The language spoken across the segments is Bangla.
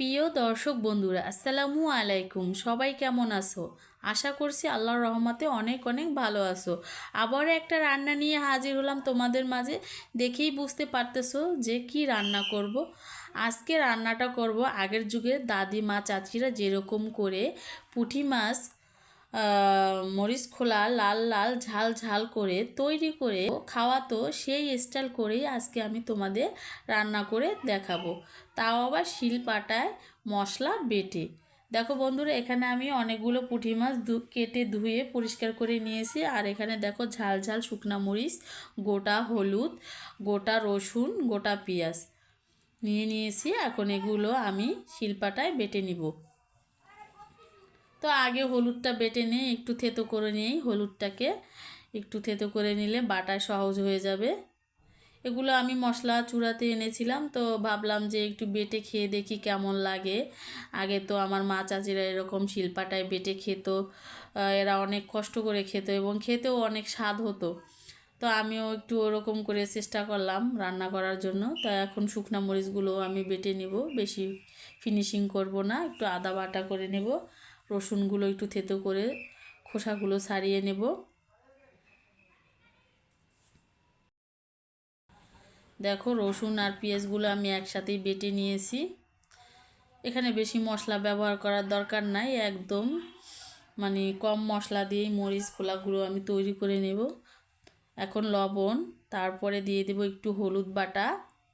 প্রিয় দর্শক বন্ধুরা, আসসালামু আলাইকুম। সবাই কেমন আছো? আশা করছি আল্লাহর রহমাতে অনেক অনেক ভালো আছো। আবার একটা রান্না নিয়ে হাজির হলাম তোমাদের মাঝে। দেখেই বুঝতে পারতেছো যে কি রান্না করব। আজকে রান্নাটা করব আগের যুগে দাদিমা, চাচিরা যেরকম করে পুঁটি মাছ মরিচ খোলা, লাল লাল, ঝাল ঝাল করে তৈরি করে খাওয়াতো সেই স্টাইল করেই আজকে আমি তোমাদের রান্না করে দেখাবো। তাও আবার শিলপাটায় মশলা বেটে। দেখো বন্ধুরা, এখানে আমি অনেকগুলো পুঁটি মাছ কেটে ধুয়ে পরিষ্কার করে নিয়েছি। আর এখানে দেখো ঝাল ঝাল শুকনা মরিচ, গোটা হলুদ, গোটা রসুন, গোটা পেঁয়াজ নিয়ে নিয়েছি। এখন এগুলো আমি শিলপাটায় বেটে নিব। তো আগে হলুদটা বেটে নিয়ে একটু থেতো করে নিয়েই হলুদটাকে একটু থেতো করে নিলে বাটা সহজ হয়ে যাবে। এগুলো আমি মশলা চূড়াতে এনেছিলাম, তো ভাবলাম যে একটু বেটে খেয়ে দেখি কেমন লাগে। আগে তো আমার মা চাচিরা এরকম শিল্পাটায় বেটে খেত এরা অনেক কষ্ট করে খেত এবং খেতেও অনেক স্বাদ হতো। তো আমিও একটু ওরকম করে চেষ্টা করলাম রান্না করার জন্য। তা এখন শুকনা মরিচগুলো আমি বেটে নেব, বেশি ফিনিশিং করব না, একটু আদা বাটা করে নেব। রসুনগুলো একটু থেতো করে খোসাগুলো ছাড়িয়ে নেব। দেখো রসুন আর পেঁয়াজগুলো আমি একসাথেই বেটে নিয়েছি। এখানে বেশি মশলা ব্যবহার করার দরকার নাই, একদম মানে কম মশলা দিয়েই মরিচ খোলাগুলো আমি তৈরি করে নেব। এখন লবণ, তারপরে দিয়ে দেব একটু হলুদ বাটা।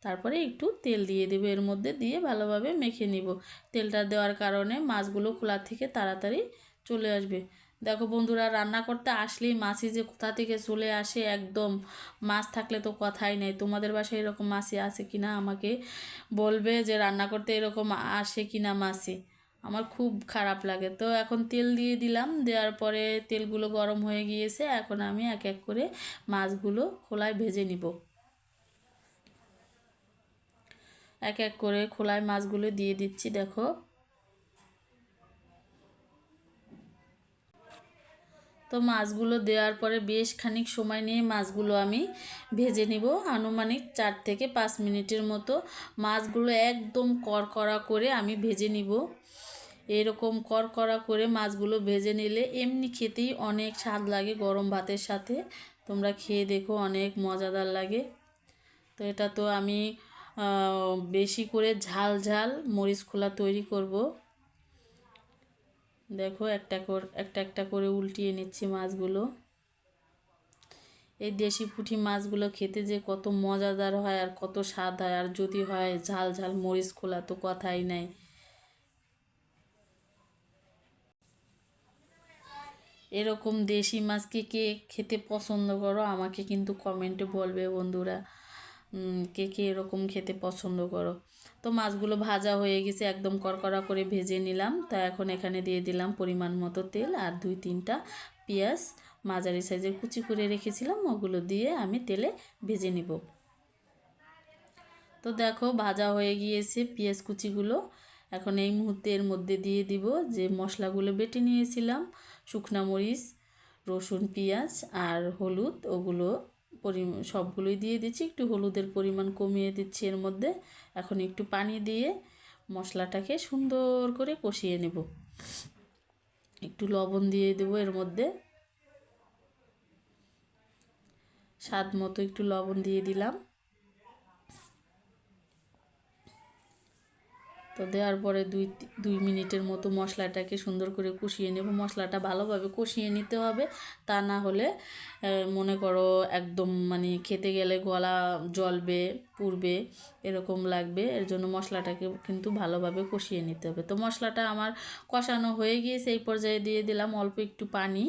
তারপরে একটু তেল দিয়ে দেবো। এর মধ্যে দিয়ে ভালোভাবে মেখে নিব। তেলটা দেওয়ার কারণে মাছগুলো খোলা থেকে তাড়াতাড়ি চলে আসবে। দেখো বন্ধুরা, রান্না করতে আসলেই মাছি যে কোথা থেকে চলে আসে একদম মাছ থাকলে তো কথাই নেই। তোমাদের বাসায় এরকম মাছি আছে কি না আমাকে বলবে যে রান্না করতে এরকম আসে কি না মাছি আমার খুব খারাপ লাগে। তো এখন তেল দিয়ে দিলাম। দেওয়ার পরে তেলগুলো গরম হয়ে গিয়েছে। এখন আমি এক এক করে মাছগুলো খোলায় ভেজে নিব। এক এক করে খোলায় মাছগুলো দিয়ে দিচ্ছি, দেখো। তো মাছগুলো দেওয়ার পরে বেশ খানিক সময় নিয়ে মাছগুলো আমি ভেজে নিব। আনুমানিক চার থেকে পাঁচ মিনিটের মতো মাছগুলো একদম কড়কড়া করে আমি ভেজে নিব। এরকম কড়কড়া করে মাছগুলো ভেজে নিলে এমনি খেতেই অনেক স্বাদ লাগে গরম ভাতের সাথে। তোমরা খেয়ে দেখো, অনেক মজাদার লাগে। তো এটা তো আমি বেশি করে ঝাল ঝাল মরিচ খোলা তৈরি করব। দেখো একটা কর, একটা একটা করে উল্টিয়ে নিচ্ছি মাছগুলো। এই দেশি পুঁটি মাছগুলো খেতে যে কত মজাদার হয় আর কত স্বাদ হয়, আর যদি হয় ঝাল ঝাল মরিচ খোলা তো কথাই নাই। এরকম দেশি মাছ কে খেতে পছন্দ করো আমাকে কিন্তু কমেন্টে বলবে বন্ধুরা। কে কে এরকম খেতে পছন্দ করো? তো মাছগুলো ভাজা হয়ে গেছে, একদম কড়কড়া করে ভেজে নিলাম। তা এখন এখানে দিয়ে দিলাম পরিমাণ মতো তেল আর দুই তিনটা পেঁয়াজ। মাঝারি সাইজের কুচি করে রেখেছিলাম, ওগুলো দিয়ে আমি তেলে ভেজে নিব। তো দেখো, ভাজা হয়ে গিয়েছে পেঁয়াজ কুচিগুলো। এখন এই মুহূর্তে এর মধ্যে দিয়ে দিব যে মশলাগুলো বেটে নিয়েছিলাম, শুকনা মরিচ, রসুন পেঁয়াজ আর হলুদ, ওগুলো সবগুলোই দিয়ে দিচ্ছি। একটু হলুদের পরিমাণ কমিয়ে দিচ্ছি এর মধ্যে। এখন একটু পানি দিয়ে মশলাটাকে সুন্দর করে কষিয়ে নেব। একটু লবণ দিয়ে দেব এর মধ্যে। স্বাদ মতো একটু লবণ দিয়ে দিলাম। তো দেওয়ার পরে দুই দুই মিনিটের মতো মশলাটাকে সুন্দর করে কষিয়ে নেব। মশলাটা ভালোভাবে কষিয়ে নিতে হবে। তা না হলে মনে করো একদম মানে খেতে গেলে গলা জ্বলবে, পুড়বে, এরকম লাগবে। এর জন্য মশলাটাকে কিন্তু ভালোভাবে কষিয়ে নিতে হবে। তো মশলাটা আমার কষানো হয়ে গিয়েছে, এই পর্যায়ে দিয়ে দিলাম অল্প একটু পানি।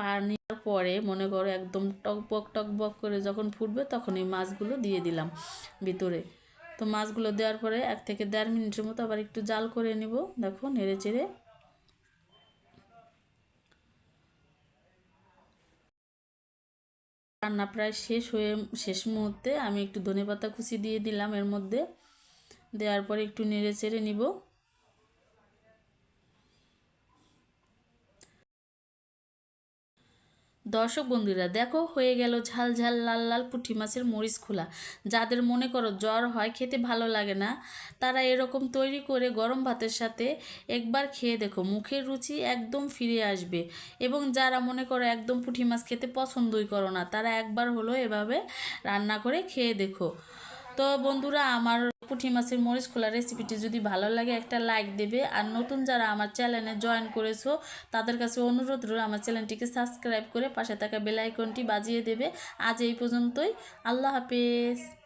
পানি পরে মনে করো একদম টকবক টকবক করে যখন ফুটবে তখন এই মাছগুলো দিয়ে দিলাম ভিতরে। তো মাছগুলো দেওয়ার পরে এক থেকে দেড় মিনিটের মতো আবার একটু জাল করে নিব। দেখো, নেড়ে চেড়ে। রান্না প্রায় শেষ হয়ে, শেষ মুহূর্তে আমি একটু ধনে পাতা কুচি দিয়ে দিলাম এর মধ্যে। দেওয়ার পরে একটু নেড়ে চেড়ে নিব। দর্শক বন্ধুরা, দেখো হয়ে গেল ঝাল ঝাল লাল লাল পুঁটি মাছের মরিচ খোলা। যাদের মনে করো জ্বর হয়, খেতে ভালো লাগে না, তারা এরকম তৈরি করে গরম ভাতের সাথে একবার খেয়ে দেখো, মুখের রুচি একদম ফিরে আসবে। এবং যারা মনে করো একদম পুঁটি মাছ খেতে পছন্দই করো না, তারা একবার হলো এভাবে রান্না করে খেয়ে দেখো। তো বন্ধুরা, আমার পুঁটি মাছের মরিচ খোলা রেসিপিটি যদি ভালো লাগে, একটা লাইক দেবে। আর নতুন যারা আমার চ্যানেলে জয়েন করেছ, তাদের কাছে অনুরোধ রইল আমার চ্যানেলটিকে সাবস্ক্রাইব করে পাশে থাকা বেলাইকনটি বাজিয়ে দেবে। আজ এই পর্যন্তই। আল্লাহ হাফেজ।